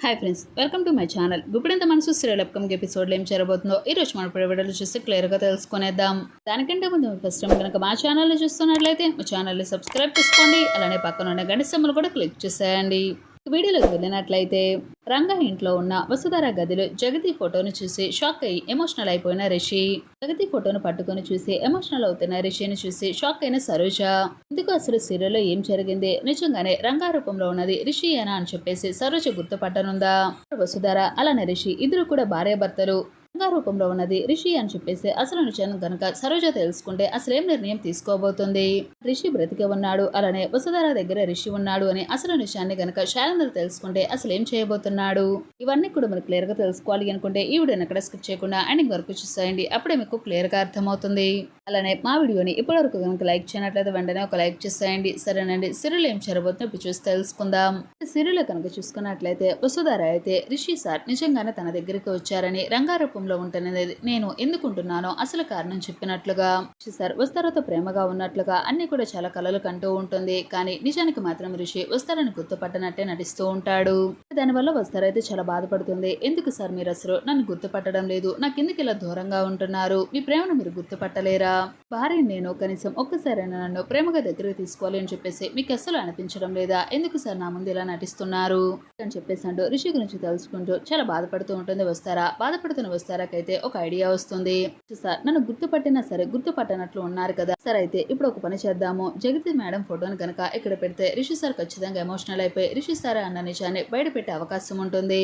Hi friends welcome to my channel Guppedantha Manasu serial upcoming ఎపిసోడ్లో ఏం జరగబోతుందో ఈ రోజు మన వీడియోలు చూసి క్లియర్గా తెలుసుకునేద్దాం. దానికంటే ముందు ఫస్ట్ టైం కనుక మా ఛానల్ని చూస్తున్నట్లయితే మా ఛానల్ని సబ్స్క్రైబ్ చేసుకోండి. అలానే పక్కన ఉన్న గంట సమ్మలు కూడా క్లిక్ చేసేయండి. వీడియోలోకి వెళ్ళినట్లయితే రంగా ఇంట్లో ఉన్న వసుధార గదిలో జగతి ఫోటోను చూసి షాక్ అయ్యి ఎమోషనల్ అయిపోయిన రిషి. జగతి ఫోటోను పట్టుకొని చూసి ఎమోషనల్ అవుతున్న రిషిని చూసి షాక్ అయిన సరోజ. ఇందుకు అసలు సీరియల్లో ఏం జరిగింది? నిజంగానే రంగారూపంలో ఉన్నది రిషి అని చెప్పేసి సరోజ గుర్తుపట్టనుందా? వసుధార అలానే రిషి ఇద్దరు కూడా భార్యాభర్తలు. రూపంలో ఉన్నది. రిషి అని చెప్పేసి అసలు నిజం గనక సరోజ తెలుసుకుంటే అసలు ఏం నిర్ణయం తీసుకోబోతుంది? రిషి బ్రతికే ఉన్నాడు. అలానే వసుధార దగ్గర రిషి ఉన్నాడు అని అసలు నిజాన్ని గనక శైలేంద్ర తెలుసుకుంటే అసలు ఏం చేయబోతున్నాడు? ఇవన్నీ కూడా మీరు క్లియర్గా తెలుసుకోవాలి అనుకుంటే ఈ వీడియోని ఎక్కడ స్కిప్ చేయకుండా ఎండింగ్ వరకు చూసేయండి. అప్పుడే మీకు క్లియర్గా అర్థమవుతుంది. అలానే మా వీడియోని ఇప్పటివరకు కనుక లైక్ చేయనట్లయితే వెంటనే ఒక లైక్ చేసేయండి. సరేనండి. సిరిల్ ఏం జరగబోతుందో ఇప్పుడు చూసి తెలుసుకుందాం. సిరిల్ కనుక చూసుకున్నట్లయితే వసుధార అయితే రిషి సార్ నిజంగానే తన దగ్గరికి వచ్చారని రంగారూపం రంగారూపంలో ఉంటున్నది నేను ఎందుకుంటున్నానో అసలు కారణం చెప్పినట్లుగా సార్ వస్తారతో ప్రేమగా ఉన్నట్లుగా అన్ని కూడా చాలా కలలు కంటూ ఉంటుంది. కానీ నిజానికి మాత్రం రిషి వస్తారని గుర్తుపట్టనట్టే నటిస్తూ ఉంటాడు. దానివల్ల వస్తారైతే చాలా బాధపడుతుంది. ఎందుకు సార్ మీరు అసలు నన్ను గుర్తుపట్టడం లేదు? నాకు ఎందుకు ఇలా దూరంగా ఉంటున్నారు? మీ ప్రేమను మీరు గుర్తుపట్టలేరా? భార్య నేను కనీసం ఒక్కసారైనా నన్ను ప్రేమగా దగ్గరకు తీసుకోవాలి అని చెప్పేసి మీకు అసలు అనిపించడం లేదా? ఎందుకు సార్ నా ముందు ఇలా నటిస్తున్నారు? అని చెప్పేసి అంటూ రిషి గురించి తెలుసుకుంటూ చాలా బాధపడుతూ ఉంటుంది. వస్తారా? బాధపడుతున్న వస్తారాకైతే ఒక ఐడియా వస్తుంది. సార్ నన్ను గుర్తుపట్టినా సరే గుర్తుపట్టనట్లు ఉన్నారు కదా. సరే అయితే ఇప్పుడు ఒక పని చేద్దాము. జగతి మేడం ఫోటోని కనుక ఇక్కడ పెడితే రిషి సార్ ఖచ్చితంగా ఎమోషనల్ అయిపోయి రిషి సార్ అన్న నిజాన్ని బయట పెట్టే అవకాశం ఉంటుంది.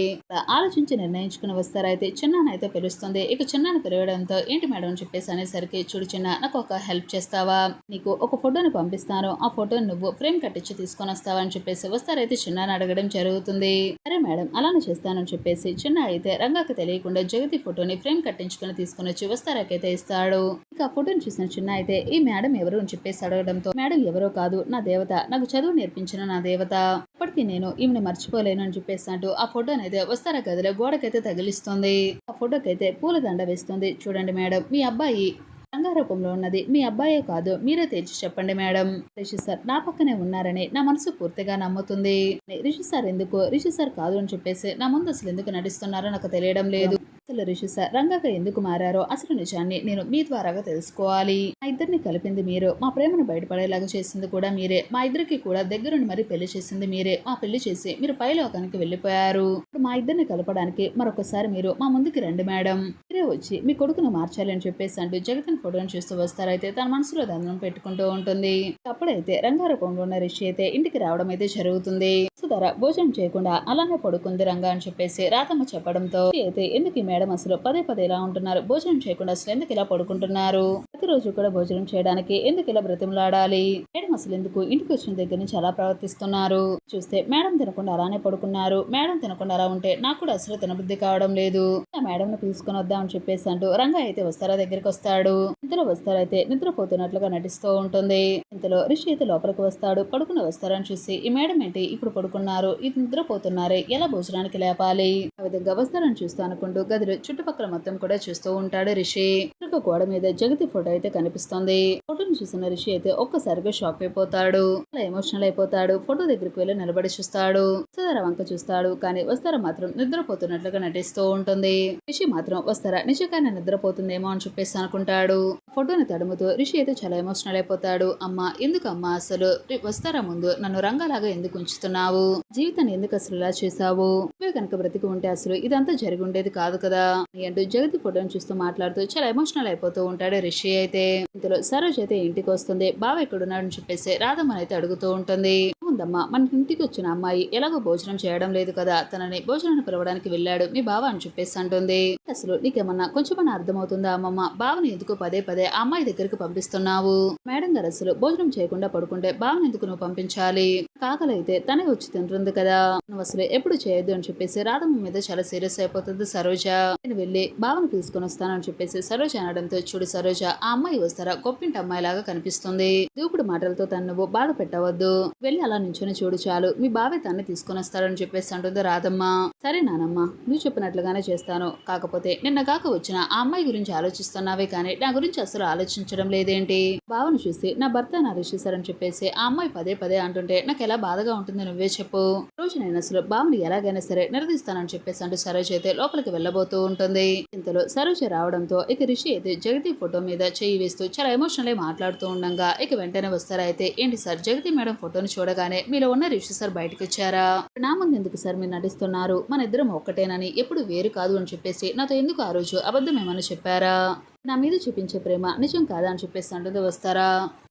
ఆలోచించి నిర్ణయించుకుని వస్తారైతే చిన్నానైతే పిలుస్తుంది ఇక చిన్నాను పిలవడంతో ఏంటి మేడం అని చెప్పేసి అనేసరికి చూడు చిన్న నాకు ఒక హెల్ప్ చేస్తావా? నీకు ఒక ఫోటోని పంపిస్తాను. ఆ ఫోటోని నువ్వు ఫ్రేమ్ కట్టించి తీసుకొని వస్తావా అని చెప్పేసి వస్తారైతే చిన్నాను అడగడం జరుగుతుంది. సరే మేడం అలానే చేస్తానని చెప్పేసి చిన్న అయితే రంగాకి తెలియకుండా జగతి ఫోటో ఫోటోని ఫ్రేమ్ కట్టించుకొని తీసుకొని వచ్చి వస్తారాకైతే ఇస్తాడు. ఇక ఫోటోని చూసిన చిన్న అయితే ఈ మేడం ఎవరు? అని చెప్పేసి అడగడంతో మేడం ఎవరో కాదు నా దేవత. నాకు చదువు నేర్పించిన నా దేవత. ఇప్పటికీ నేను ఈమెను మర్చిపోలేను అని చెప్పేసి అంటూ ఆ ఫోటోని అయితే వస్తారా గదిలో గోడకైతే తగిలిస్తుంది. ఆ ఫోటోకైతే పూలదండ వేస్తుంది. చూడండి మేడం మీ అబ్బాయి రంగారూపంలో ఉన్నది. మీ అబ్బాయే కాదు మీరే తెచ్చి చెప్పండి మేడం. రిషి సార్ నా పక్కనే ఉన్నారని నా మనసు పూర్తిగా నమ్ముతుంది. రిషి సార్ ఎందుకు? రిషి సార్ కాదు అని చెప్పేసి నా ముందు అసలు ఎందుకు నడుస్తున్నారో నాకు తెలియడం లేదు. అసలు రిషి సార్ రంగాగా ఎందుకు మారారో అసలు నిజాన్ని నేను మీ ద్వారాగా తెలుసుకోవాలి. మా ఇద్దరిని కలిపింది మీరు. మా ప్రేమను బయటపడేలాగా చేసింది కూడా మీరే. మా ఇద్దరికి కూడా దగ్గరుండి మరి పెళ్ళి చేసింది మీరే. మా పెళ్ళి చేసి మీరు పైలోకానికి వెళ్ళిపోయారు. ఇప్పుడు మా ఇద్దరిని కలపడానికి మరొకసారి మీరు మా ముందుకి రండి మేడం. మీరే వచ్చి మీ కొడుకును మార్చాలి అని చెప్పేసి అంటూ జగతన్ ఫోటోని చూస్తూ వస్తారైతే తన మనసులో దండం పెట్టుకుంటూ ఉంటుంది. అప్పుడైతే రంగారూపంలో ఉన్న రిషి అయితే ఇంటికి రావడం అయితే జరుగుతుంది. సుధర భోజనం చేయకుండా అలానే పడుకుంది రంగా అని చెప్పేసి రాతమ్మ చెప్పడంతో అయితే ఎందుకు మేడం అసలు పదే పదే ఇలా ఉంటున్నారు. భోజనం చేయకుండా అసలు ఎందుకు ఇలా పడుకుంటున్నారు? ప్రతిరోజు కూడా భోజనం చేయడానికి ఎందుకు ఇలా బ్రతిమలాడాలి? మేడం అసలు ఎందుకు ఇంటికి వచ్చిన దగ్గర నుంచి అలా ప్రవర్తిస్తున్నారు? చూస్తే మేడం తినకుండా అలానే పడుకున్నారు. మేడం తినకుండా అలా ఉంటే నాకు కూడా అసలు తినబుద్ధి కావడం లేదు. ఆ మేడం ను పిలుచుకొని వద్దామని చెప్పేసి అంటూ రంగా అయితే వస్తారా దగ్గరికి వస్తాడు. ఇంతలో వస్తారైతే నిద్రపోతున్నట్లుగా నటిస్తూ ఉంటుంది. ఇంతలో రిషి అయితే లోపలికి వస్తాడు. పడుకున్న వస్తారని చూసి ఈ మేడం ఏంటి ఇప్పుడు పడుకున్నారు? ఇది నిద్రపోతున్నారే. ఎలా భోజనానికి లేపాలి? ఆ విధంగా వస్తారని చూస్తూ అనుకుంటూ అది చుట్టుపక్కల మొత్తం కూడా చూస్తూ ఉంటాడు రిషి. ఒక గోడ మీద జగతి ఫోటో అయితే కనిపిస్తుంది. ఫోటోని చూసిన రిషి అయితే ఒక్కసారిగా షాక్ అయిపోతాడు. చాలా ఎమోషనల్ అయిపోతాడు. ఫోటో దగ్గరికి వెళ్ళి నిలబడి చూస్తాడు. వస్తారా వంక చూస్తాడు. కానీ వస్తారా మాత్రం నిద్రపోతున్నట్లుగా నటిస్తూ ఉంటుంది. రిషి మాత్రం వస్తారా? నిజంగానే నిద్రపోతుందేమో అని చెప్పేసి అనుకుంటాడు. ఫోటోని తడుముతూ రిషి అయితే చాలా ఎమోషనల్ అయిపోతాడు. అమ్మా ఎందుకు అమ్మా అసలు? వస్తారా ముందు? నన్ను రంగలాగా ఎందుకు ఉంచుతున్నావు? జీవితాన్ని ఎందుకు అసలు ఇలా చేశావు? నువ్వే కనుక బ్రతికి ఉంటే అసలు ఇదంతా జరిగి ఉండేది కాదు కదా? అంటూ జగతి ఫోటోని చూస్తూ మాట్లాడుతూ చాలా ఎమోషనల్ అయిపోతూ ఉంటాడు. రిషి అయితే ఇంతలో సరోజ్ అయితే ఇంటికి వస్తుంది బావ ఎక్కడున్నాడని చెప్పేసి రాధమ్మని అయితే అడుగుతూ ఉంటుంది. ఉందమ్మా. మన ఇంటికి వచ్చిన అమ్మాయి ఎలాగో భోజనం చేయడం లేదు కదా. తనని భోజనాన్ని పిలవడానికి వెళ్ళాడు. మీ బావ అని చెప్పేసి అంటుంది. అసలు నీకేమన్నా కొంచెమన్నా అర్థమవుతుందా అమ్మమ్మ? బావని ఎందుకు పదే పదే ఆ అమ్మాయి దగ్గరికి పంపిస్తున్నావు? మేడం గారు అసలు భోజనం చేయకుండా పడుకుంటే బావని ఎందుకు నువ్వు పంపించాలి? కాకలైతే తనే వచ్చి తింటుంది కదా. నువ్వు అసలు ఎప్పుడు చేయొద్దు అని చెప్పేసి రాధమ్మ మీద చాలా సీరియస్ అయిపోతుంది సరోజ. నేను వెళ్ళి బావని తీసుకొని వస్తానని చెప్పేసి సరోజ అనడంతో చూడు సరోజ ఆ అమ్మాయి వస్తారా? గొప్పింటి అమ్మాయి లాగా కనిపిస్తుంది. దూకుడు మాటలతో తను నువ్వు బాధ పెట్టవద్దు. వెళ్ళి అలా నించుని చూడు చాలు. మీ బావి తన్ని తీసుకొని వస్తారని చెప్పేసి అంటుంది రాధమ్మ. సరే నానమ్మ నువ్వు చెప్పినట్లుగానే చేస్తాను. కాకపోతే నిన్న కాక వచ్చిన ఆ అమ్మాయి గురించి ఆలోచిస్తున్నావే కానీ నా గురించి అసలు ఆలోచించడం లేదేంటి? బావను చూసి నా భర్త నా రిషిసారని చెప్పేసి ఆ అమ్మాయి పదే పదే అంటుంటే నాకు ఎలా బాధగా ఉంటుంది నువ్వే చెప్పు. రోజు నేను అసలు బావని ఎలాగైనా సరే నిలదీస్తానని చెప్పేసి అంటూ సరోజ్ అయితే లోపలికి వెళ్ళబోతూ ఉంటుంది. ఇంతలో సరోజ రావడంతో ఇక రిషి అయితే జగతి ఫోటో మీద చేయి వేస్తూ చాలా ఎమోషనల్ మాట్లాడుతూ ఉండగా ఇక వెంటనే వస్తారా అయితే? ఏంటి సార్ జగతి మేడం ఫోటోని చూడగానే మీలో ఉన్న రిషి సార్ బయటకు వచ్చారా నా ముందు ఎందుకు సార్ మీరు నటిస్తున్నారు? మన ఇద్దరం ఒక్కటేనని ఎప్పుడు వేరు కాదు అని చెప్పేసి నాతో ఎందుకు ఆ రోజు అబద్ధం ఏమైనా చెప్పారా? నా మీద చూపించే ప్రేమ నిజం కాదా అని చెప్పేసి అంటుంది వస్తారా?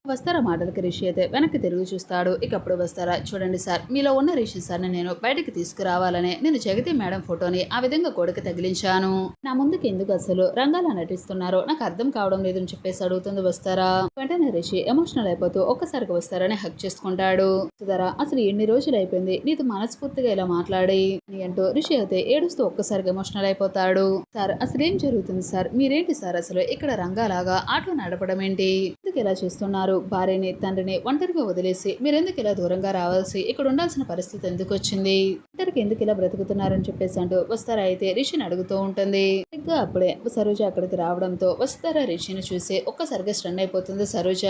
వస్తారా మాటలకి రిషి అయితే? వెనక్కి తిరిగి చూస్తాడు. ఇక అప్పుడు వస్తారా? చూడండి సార్ మీలో ఉన్న రిషి సార్ని నేను బయటకి తీసుకురావాలనే నేను జగతి మేడం ఫోటోని ఆ విధంగా కొడుకు తగిలించాను. నా ముందుకు ఎందుకు అసలు రంగాలా నటిస్తున్నారో నాకు అర్థం కావడం లేదని చెప్పేసి అడుగుతుంది వస్తారా? వెంటనే రిషి ఎమోషనల్ అయిపోతూ ఒక్కసారిగా వస్తారని హక్ చేసుకుంటాడు. సుధారా అసలు ఎన్ని రోజులు అయిపోయింది? నీతో మనస్ఫూర్తిగా ఇలా మాట్లాడి. అని అంటూ రిషి అయితే ఏడుస్తూ ఒక్కసారికి ఎమోషనల్ అయిపోతాడు. సార్ అసలు ఏం జరుగుతుంది సార్? మీరేంటి సార్ అసలు ఇక్కడ రంగాలాగా ఆటో నడపడం ఏంటి? ఎందుకు ఇలా చేస్తున్నారు? భార్యని తండ్రిని ఒంటరిగా వదిలేసి మీరెందుకు ఇలా దూరంగా రావాల్సి ఇక్కడ ఉండాల్సిన పరిస్థితి ఎందుకు వచ్చింది? ఇద్దరికి ఎందుకు ఇలా బ్రతుకుతున్నారని చెప్పేసి అంటూ వస్తారా? అయితే రిషిని అడుగుతూ ఉంటుంది. ఇంకా అప్పుడే సరోజ అక్కడికి రావడంతో వస్తారా రిషిని చూసి ఒక్కసారిగా స్టన్ అయిపోతుంది సరోజ.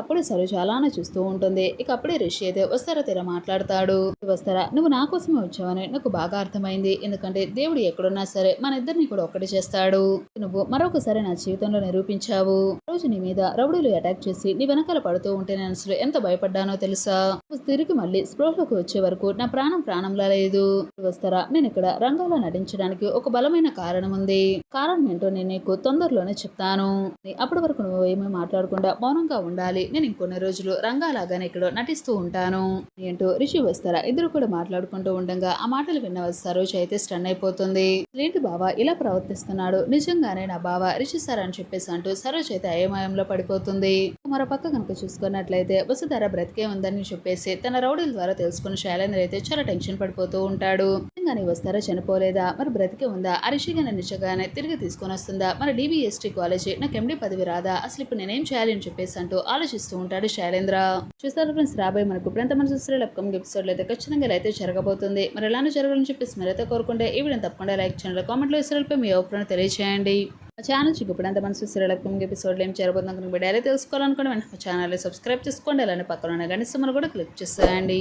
అప్పుడే సరోజ అలానే చూస్తూ ఉంటుంది. ఇక అప్పుడే రిషి అయితే వస్తారా తీరా మాట్లాడతాడు. వస్తారా? నువ్వు నా కోసమే వచ్చావని నాకు బాగా అర్థమైంది. ఎందుకంటే దేవుడు ఎక్కడున్నా సరే మన ఇద్దరిని కూడా ఒక్కటి చేస్తాడు. నువ్వు మరొకసారి నా జీవితంలో నిరూపించావు? రోజు నీ మీద రౌడీలు అటాక్ చేసి నీ వెనకాల పడుతూ ఉంటే నేను అసలు ఎంత భయపడ్డానో తెలుసా? తిరిగి మళ్ళీ స్పృహలోకి వచ్చే వరకు నా ప్రాణం ప్రాణంలా లేదు. వస్తారా? నేను ఇక్కడ రంగాలో నటించడానికి ఒక బలమైన కారణం ఉంది. కారణం ఏంటో నేను నీకు తొందరలోనే చెప్తాను. అప్పటి వరకు నువ్వు ఏమీ మాట్లాడకుండా మౌనంగా ఉండాలి. నేను ఇంకొన్ని రోజులు రంగాలాగానే ఇక్కడ నటిస్తూ ఉంటాను. ఏంటో రిషి వస్తారా? ఇద్దరు కూడా మాట్లాడుకుంటూ ఉండగా ఆ మాటలు విన్న వస్తారు అయితే స్టన్ అయిపోతుంది. ఏంటి బావ? ఇలా ప్రవర్తిస్తున్నాడు. నిజంగానే నా బావ రిషి సార్ అని చెప్పేసి అంటూ సరోజ అయితే అయోమయంలో పడిపోతుంది. మరోపక్క కనుక చూసుకున్నట్లయితే వసుధార బ్రతికే ఉందని చెప్పేసి తన రౌడీల ద్వారా తెలుసుకున్న శైలేంద్ర అయితే చాలా టెన్షన్ పడిపోతూ ఉంటాడు. కానీ వస్తారా చనిపోలేదా? మరి బ్రతికే ఉందా? అరిషిగా రిషిగానే తిరిగి తీసుకొని వస్తుందా? మరి డిబిఎస్టీ కాలేజీ నాకు ఎండి పదవి రాదా? అసలు ఇప్పుడు నేనేం చేయాలి అని చెప్పేసి అంటూ ఆలోచిస్తూ ఉంటాడు శైలేంద్ర. చూస్తారు ఫ్రెండ్స్ రాబోయే మనకు ఇప్పుడు ఎంత మన చూస్తారు అప్కమింగ్ ఎపిసోడ్లో అయితే ఖచ్చితంగా అయితే జరగబోతుంది. మరి ఎలానో జరగాలని చెప్పేసి మీరైతే కోరుకుంటే ఈ వీడియో తప్పకుండా లైక్ చేయండి కామెంట్లో ఇసరాలపై మీ అభిప్రాయం తెలియజేయండి ఛానల్ చూపినంత ఎంత మనసు సీరియల్ ఎపిసోడ్లు ఏం జరగబోతుందో కనుక వీడియో తెలుసుకోవాలనుకోండి వెంటనే ఛానల్ సబ్స్క్రైబ్ చేసుకోండి. అలానే పక్కన ఉన్న గణిస్తమని కూడా క్లిక్ చేసేయండి.